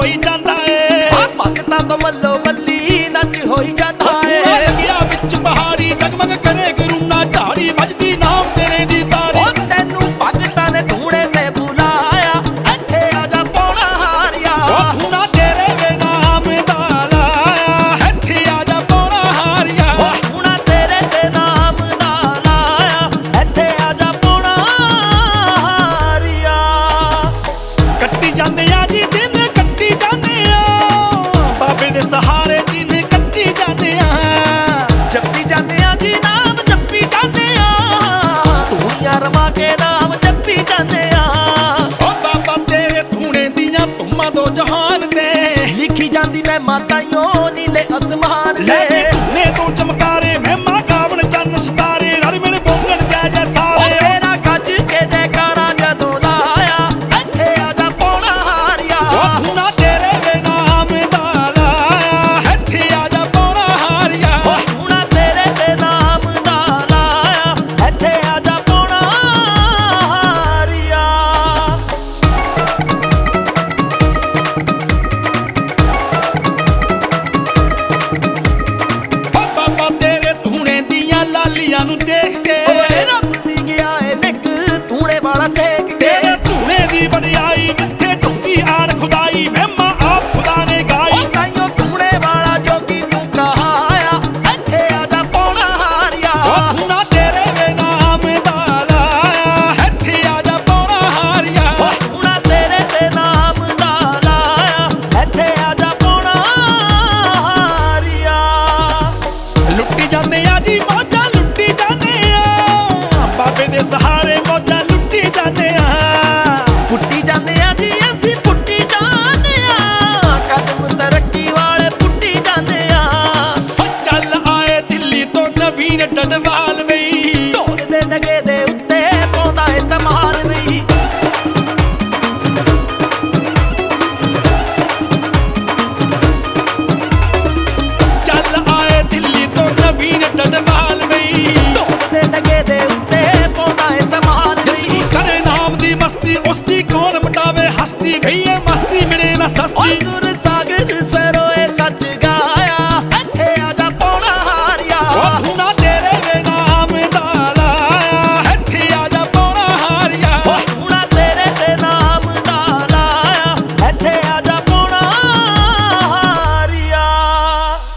ਹੋਈ ਜਾਂਦਾ ਏ। ਆ ਭਗਤਾਂ ਤੋਂ ਮੱਲੋ ਮੱਲੀ ਨੱਚ ਹੋਈ ਜਾਂਦਾ ਏ। ਲੱਗਿਆ ਵਿੱਚ ਪਹਾੜੀ ਜਗਮਗ ਕਰੇ ਗਰੂਨਾ ਝਾੜੀ ਵੱਜਦੀ ਨਾਮ ਤੇਰੇ ਦੀ ਤਾੜੀ ਉਹ ਤੈਨੂੰ ਭਗਤਾਂ ਨੇ ਧੂੜੇ ਤੇ ਬੁਲਾਇਆ ਇੱਥੇ ਆ ਜਾ ਪੌਣਾ ਹਾਰਿਆ। ਉਹ ਖੂਨਾ ਤੇਰੇ ਵੇ ਨਾਮ ਦਾ ਲਾਇਆ ਇੱਥੇ ਆ ਜਾ ਪੌਣਾ ਹਾਰਿਆ। ਉਹ ਹੁਣਾ ਤੇਰੇ ਤੇ ਨਾਮ ਦਾ ਲਾਇਆ ਇੱਥੇ ਆ ਜਾ ਪੌਣਾ ਹਾਰਿਆ। ਕੱਟੀ ਜਾਂਦੇ ਆ ਬਾਬੇ ਦੇ ਸਹਾਰੇ ਦਿਨ ਕੱਟੀ ਜਾਂਦੇ ਆ ਜੱਪੀ ਜਾਂਦੇ ਆ ਜੀ ਨਾਮ ਜੱਪੀ ਜਾਂਦੇ ਆ ਤੂੰ ਯਾਰ ਮਾ ਨਾਮ ਜੱਪੀ ਜਾਂਦੇ ਆ ਓ ਬਾਬਾ ਤੇਰੇ ਧੂਣੇ ਦੀਆਂ ਧੁੰਮਾਂ ਦੋ ਜਹਾਨ ਦੇ ਲਿਖੀ ਜਾਂਦੀ ਮੈਂ ਮਾਤਾਈਓ ਨੀਲੇ ਅਸਮਾਨ ਲੈ ਤੂੜੇ ਵਾਲਾ ਸੇਕ ਕੇ ਤੇਰੇ ਧੂਣੇ ਦੀ ਵਡਿਆਈ ਨਵੀਨ ਡਡਵਾਲ ਬਈ। ਢੋਲ ਦੇ ਡਗੇ ਦੇ ਉੱਤੇ ਪਾਉਂਦਾ ਏ ਧਮਾਲ ਵੀ ਚੱਲ ਆਏ ਦਿੱਲੀ ਤੋਂ ਨਵੀਨ ਡਡਵਾਲ ਬਈ। ਢੋਲ ਦੇ ਡਗੇ ਦੇ ਉੱਤੇ ਪਾਉਂਦਾ ਏ ਧਮਾਲ ਜਿਸ ਵੀ ਨੂੰ ਕਰੇ ਨਾਮ ਦੀ ਮਸਤੀ ਉਸ ਦੀ ਕੌਣ ਮਟਾਵੇ ਹਸਤੀ? ਗਈ ਏ ਮਸਤੀ ਮਿਲੇ ਨਾ ਸਸਤੀ।